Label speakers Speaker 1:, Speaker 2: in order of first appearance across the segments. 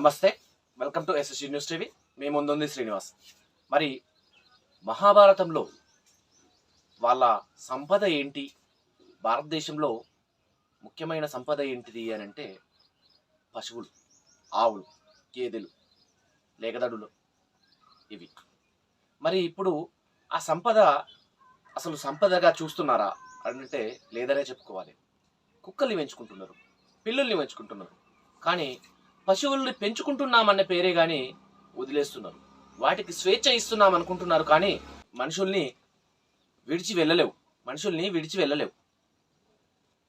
Speaker 1: నమస్తే welcome to SSG news TV మీ ముందుంది శ్రీనివాస్. మరి మహాభారతంలో వాళ్ళ సంపద ఏంటి? భారతదేశంలో ముఖ్యమైన సంపద ఏంటిది అని అంటే పశువులు ఆవులు గేదెలు లేగదడులు ఇవి. మరి ఇప్పుడు ఆ సంపద అసలు సంపదగా చూస్తున్నారా అంటే లేదనే చెప్పుకోవాలి. కుక్కల్ని పెంచుకుంటున్నారు పిల్లుల్ని పెంచుకుంటున్నారు. కానీ పశువుల్ని పెంచుకుంటున్నామన్న పేరే కానీ వదిలేస్తున్నారు వాటికి స్వేచ్ఛ ఇస్తున్నాం అనుకుంటున్నారు కానీ మనుషుల్ని విడిచి వెళ్ళలేవు. మనుషుల్ని విడిచి వెళ్ళలేవు.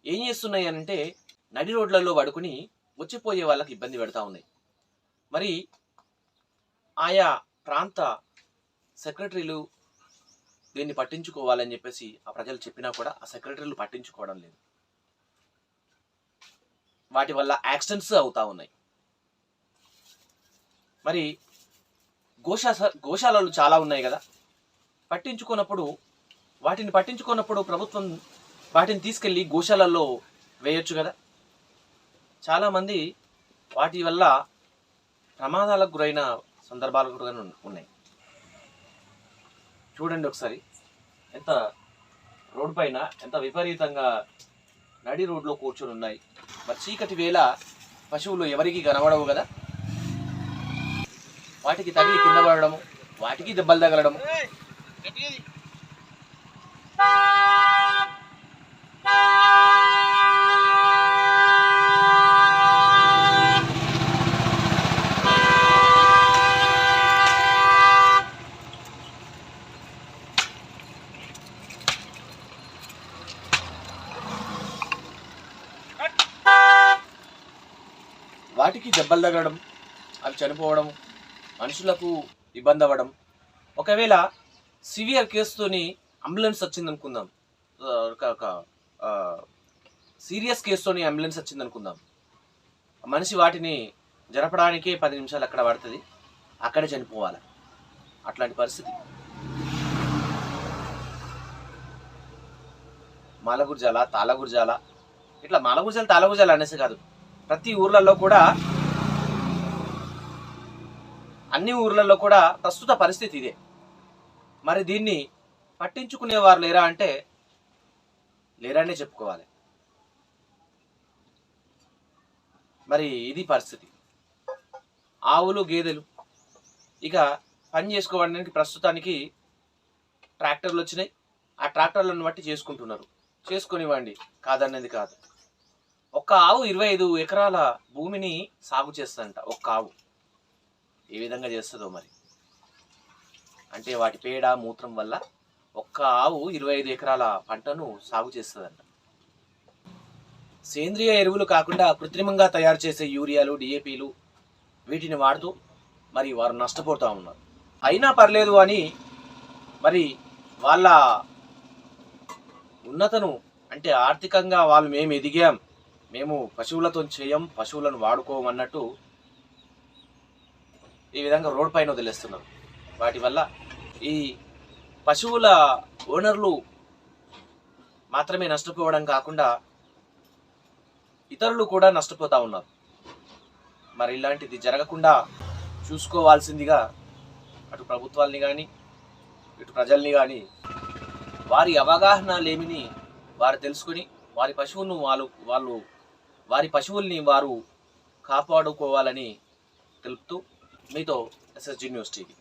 Speaker 1: ఏం చేస్తున్నాయి అంటే నడి రోడ్లలో పడుకుని వచ్చిపోయే వాళ్ళకి ఇబ్బంది పెడతా ఉన్నాయి. మరి ఆయా ప్రాంత సెక్రటరీలు దీన్ని పట్టించుకోవాలని చెప్పేసి ఆ ప్రజలు చెప్పినా కూడా ఆ సెక్రటరీలు పట్టించుకోవడం లేదు. వాటి వల్ల యాక్సిడెంట్స్ అవుతా ఉన్నాయి. మరి గోశా గోశాలలు చాలా ఉన్నాయి కదా. పట్టించుకున్నప్పుడు వాటిని పట్టించుకున్నప్పుడు ప్రభుత్వం వాటిని తీసుకెళ్ళి గోశాలల్లో వేయొచ్చు కదా. చాలామంది వాటి వల్ల ప్రమాదాలకు గురైన సందర్భాలు కూడా ఉన్నాయి. చూడండి ఒకసారి. ఎంత రోడ్ పైన ఎంత విపరీతంగా నడి రోడ్లో కూర్చొని ఉన్నాయి మరి చీకటి వేళ పశువులు ఎవరికి కనబడవు కదా. వాటికి తగిలి కింద పడడము వాటికి దెబ్బలు తగలడము. వాటికి దెబ్బలు తగలడం అవి చనిపోవడం మనుషులకు ఇబ్బంది అవ్వడం. ఒకవేళ సివియర్ కేసుతోని అంబులెన్స్ వచ్చింది అనుకుందాం ఒక ఒక సీరియస్ కేసుతోని అంబులెన్స్ వచ్చింది అనుకుందాం మనిషి వాటిని జరపడానికే పది నిమిషాలు అక్కడ పడుతుంది. అక్కడే చనిపోవాలి. అట్లాంటి పరిస్థితి. మాలగుర్జాల తాళగుర్జాల. ఇట్లా మాలగుర్జాల తాళగుర్జాల అనేసి కాదు. ప్రతి ఊర్లలో కూడా అన్ని ఊర్లలో కూడా ప్రస్తుత పరిస్థితి ఇదే. మరి దీన్ని పట్టించుకునేవారు లేరా అంటే లేరనే చెప్పుకోవాలి. మరి ఇది పరిస్థితి. ఆవులు గేదెలు ఇక పని చేసుకోవడానికి ప్రస్తుతానికి ట్రాక్టర్లు వచ్చినాయి. ఆ ట్రాక్టర్లను బట్టి చేసుకుంటున్నారు. చేసుకునివ్వండి కాదన్నది కాదు. ఒక్క ఆవు ఇరవై ఐదు ఎకరాల భూమిని సాగు చేస్తుందంట ఒక్క ఆవు. ఏ విధంగా చేస్తుందో మరి? అంటే వాటి పేడ మూత్రం వల్ల ఒక్క ఆవు ఇరవై ఐదు ఎకరాల పంటను సాగు చేస్తుందంట. సేంద్రియ ఎరువులు కాకుండా కృత్రిమంగా తయారు చేసే యూరియాలు డిఏపీలు వీటిని వాడుతూ మరి వారు నష్టపోతూ ఉన్నారు. అయినా పర్లేదు అని మరి వాళ్ళ ఉన్నతను అంటే ఆర్థికంగా వాళ్ళు మేము ఎదిగాం. మేము పశువులతో చేయం పశువులను వాడుకోమన్నట్టు ఈ విధంగా రోడ్ పైన వదిలేస్తున్నారు. వాటి వల్ల ఈ పశువుల ఓనర్లు మాత్రమే నష్టపోవడం కాకుండా ఇతరులు కూడా నష్టపోతూ ఉన్నారు. మరి ఇలాంటిది జరగకుండా చూసుకోవాల్సిందిగా అటు ప్రభుత్వాల్ని కానీ ఇటు ప్రజల్ని కానీ వారి అవగాహన లేమిని వారు తెలుసుకుని వారి పశువులను వాళ్ళు వాళ్ళు వారి పశువుల్ని వారు కాపాడుకోవాలని తెలుపుతూ మీతో ఎస్ఎస్జీ న్యూస్ టీవీ